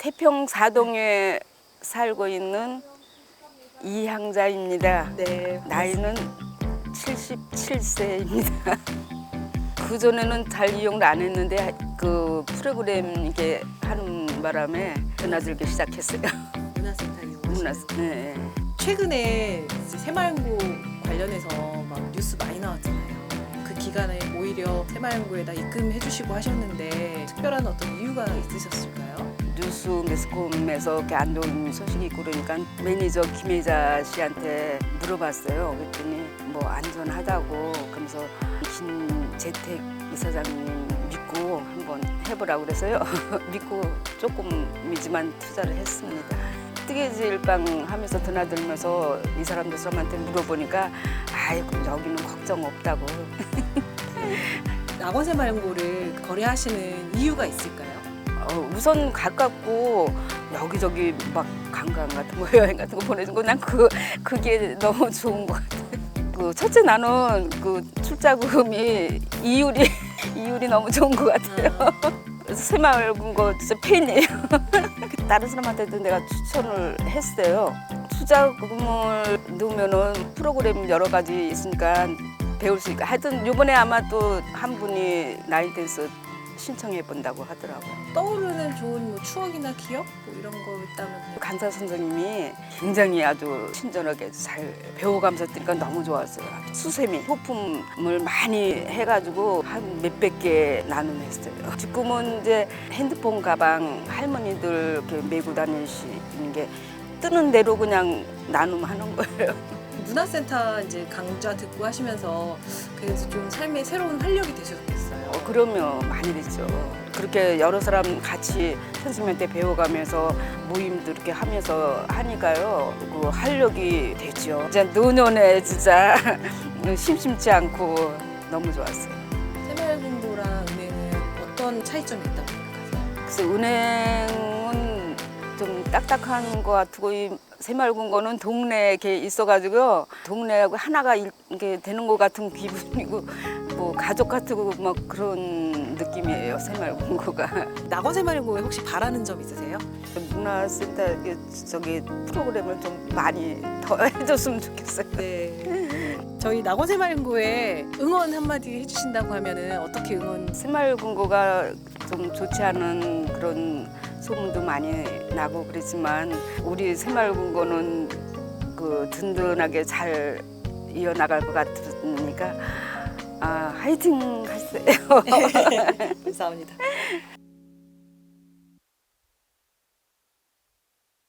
태평 사동에 살고 있는 이향자입니다. 네. 나이는 77세입니다. 그 전에는 잘 이용을 안 했는데 그 프로그램 이게 하는 바람에 드나들기 시작했어요. 문화센터 이용. 문화 네. 최근에 이제 새마을고 관련해서 막 뉴스 많이 나왔잖아요. 그 기간에 오히려 새마을고에다 입금해 주시고 하셨는데 특별한 어떤 이유가 있으셨을까요? 뉴스 매스컴에서 이렇게 안 좋은 소식이 있고 그러니까 매니저 김혜자 씨한테 물어봤어요. 그랬더니 뭐 안전하다고 그러면서 김재택 이사장님 믿고 한번 해보라고 그래서요. 믿고 조금이지만 투자를 했습니다. 뜨개질 일방 하면서 드나들면서 이 사람 저 사람한테 물어보니까 아이고 여기는 걱정 없다고 낙원 새마을고를 거래하시는 이유가 있을까요? 어, 우선 가깝고 여기저기 막 관광 같은 거 여행 같은 거 보내준 거 난 그 그게 너무 좋은 것 같아요. 그 첫째 나는 그 출자금이 이율이 이율이 너무 좋은 것 같아요. 그래서 새마을 군거 진짜 팬이에요. 다른 사람한테도 내가 추천을 했어요. 투자금을 넣으면은 프로그램 여러 가지 있으니까 배울 수 있고 하여튼 이번에 아마 또 한 분이 나인 댄스 신청해 본다고 하더라고요. 떠오르는 좋은 뭐 추억이나 기억 뭐 이런 거 있다면 간사 선생님이 굉장히 아주 친절하게 잘 배워가면서 뜨니까 너무 좋았어요. 아주 수세미 소품을 많이 해가지고 한 몇백 개 나눔했어요. 지금은 이제 핸드폰 가방 할머니들 이렇게 메고 다니시는 게 뜨는 대로 그냥 나눔하는 거예요. 문화센터 이제 강좌 듣고 하시면서 그래서 좀 삶의 새로운 활력이 되셨겠어요. 어, 그러면 많이 됐죠. 그렇게 여러 사람 같이 선생님한테 배워가면서 모임도 이렇게 하면서 하니까요. 그 활력이 되죠. 진짜 노년에 진짜 심심치 않고 너무 좋았어요. 새마을금고랑 은행은 어떤 차이점이 있다고 생각하세요? 그래서 은행은 좀 딱딱한 것 같고 이 새마을군 거는 동네에 이렇게 있어가지고 동네하고 하나가 이렇게 되는 것 같은 기분이고 뭐 가족 같고 막 그런 느낌이에요 새마을군 거가. 낙원 새마을고에 혹시 바라는 점 있으세요? 문화센터 저기 프로그램을 좀 많이 더 해줬으면 좋겠어요. 네. 저희 낙원 새마을고에 응원 한마디 해주신다고 하면은 어떻게 응원? 새마을군고가 좀 좋지 않은 그런 소문도 많이 나고 그렇지만 우리 새마을군고는 그 든든하게 잘 이어나갈 것 같으니까 아 화이팅 하세요. 감사합니다.